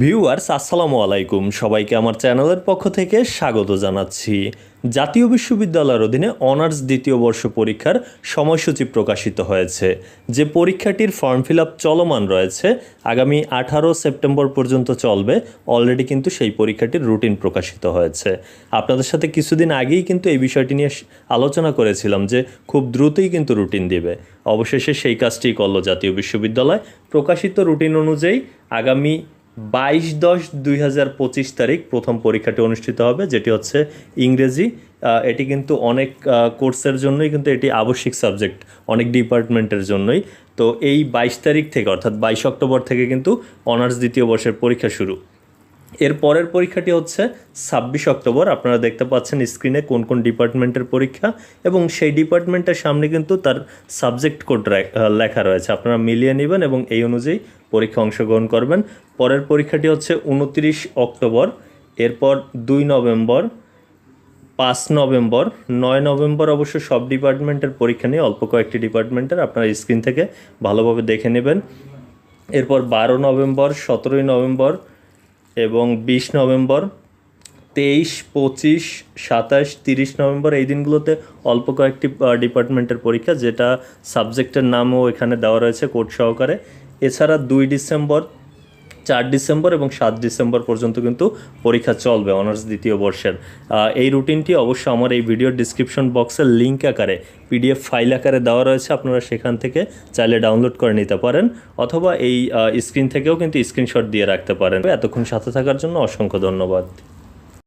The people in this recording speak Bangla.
ভিউয়ার্স, আসসালামু আলাইকুম। সবাইকে আমার চ্যানেলের পক্ষ থেকে স্বাগত জানাচ্ছি। জাতীয় বিশ্ববিদ্যালয়ের অধীনে অনার্স দ্বিতীয় বর্ষ পরীক্ষার সময়সূচি প্রকাশিত হয়েছে। যে পরীক্ষাটির ফর্ম ফিল চলমান রয়েছে, আগামী আঠারো সেপ্টেম্বর পর্যন্ত চলবে। অলরেডি কিন্তু সেই পরীক্ষাটির রুটিন প্রকাশিত হয়েছে। আপনাদের সাথে কিছুদিন আগেই কিন্তু এই বিষয়টি নিয়ে আলোচনা করেছিলাম যে খুব দ্রুতই কিন্তু রুটিন দিবে। অবশেষে সেই কাজটি করল জাতীয় বিশ্ববিদ্যালয়। প্রকাশিত রুটিন অনুযায়ী আগামী বাইশ দশ দুই হাজার পঁচিশ তারিখ প্রথম পরীক্ষাটি অনুষ্ঠিত হবে, যেটি হচ্ছে ইংরেজি। এটি কিন্তু অনেক কোর্সের জন্যই কিন্তু এটি আবশ্যিক সাবজেক্ট, অনেক ডিপার্টমেন্টের জন্যই। তো এই বাইশ তারিখ থেকে, অর্থাৎ বাইশ অক্টোবর থেকে কিন্তু অনার্স দ্বিতীয় বর্ষের পরীক্ষা শুরু। এর পরের পরীক্ষাটি হচ্ছে ছাব্বিশ অক্টোবর। আপনারা দেখতে পাচ্ছেন স্ক্রিনে কোন কোন ডিপার্টমেন্টের পরীক্ষা, এবং সেই ডিপার্টমেন্টের সামনে কিন্তু তার সাবজেক্ট কোড লেখা রয়েছে। আপনারা মিলিয়ে নেবেন, এবং এই অনুযায়ী পরীক্ষা অংশগ্রহণ করবেন। পরের পরীক্ষাটি হচ্ছে উনত্রিশ অক্টোবর, এরপর দুই নভেম্বর, পাঁচ নভেম্বর, নয় নভেম্বর অবশ্য সব ডিপার্টমেন্টের পরীক্ষা নিয়ে অল্প কয়েকটি ডিপার্টমেন্টের আপনারা স্ক্রিন থেকে ভালোভাবে দেখে নেবেন। এরপর বারো নভেম্বর, সতেরোই নভেম্বর এবং বিশ নভেম্বর, তেইশ, পঁচিশ, সাতাশ, তিরিশ নভেম্বর এই দিনগুলোতে অল্প কয়েকটি ডিপার্টমেন্টের পরীক্ষা যেটা সাবজেক্টের নামও এখানে দেওয়া রয়েছে কোর্ট সহকারে। এছাড়া দুই ডিসেম্বর, চার ডিসেম্বর এবং সাত ডিসেম্বর পর্যন্ত কিন্তু পরীক্ষা চলবে অনার্স দ্বিতীয় বর্ষের। এই রুটিনটি অবশ্য আমার এই ভিডিওর ডিসক্রিপশন বক্সের লিঙ্ক আকারে পিডিএফ ফাইল আকারে দেওয়া রয়েছে, আপনারা সেখান থেকে চাইলে ডাউনলোড করে নিতে পারেন অথবা এই স্ক্রিন থেকেও কিন্তু স্ক্রিনশট দিয়ে রাখতে পারেন। এতক্ষণ সাথে থাকার জন্য অসংখ্য ধন্যবাদ।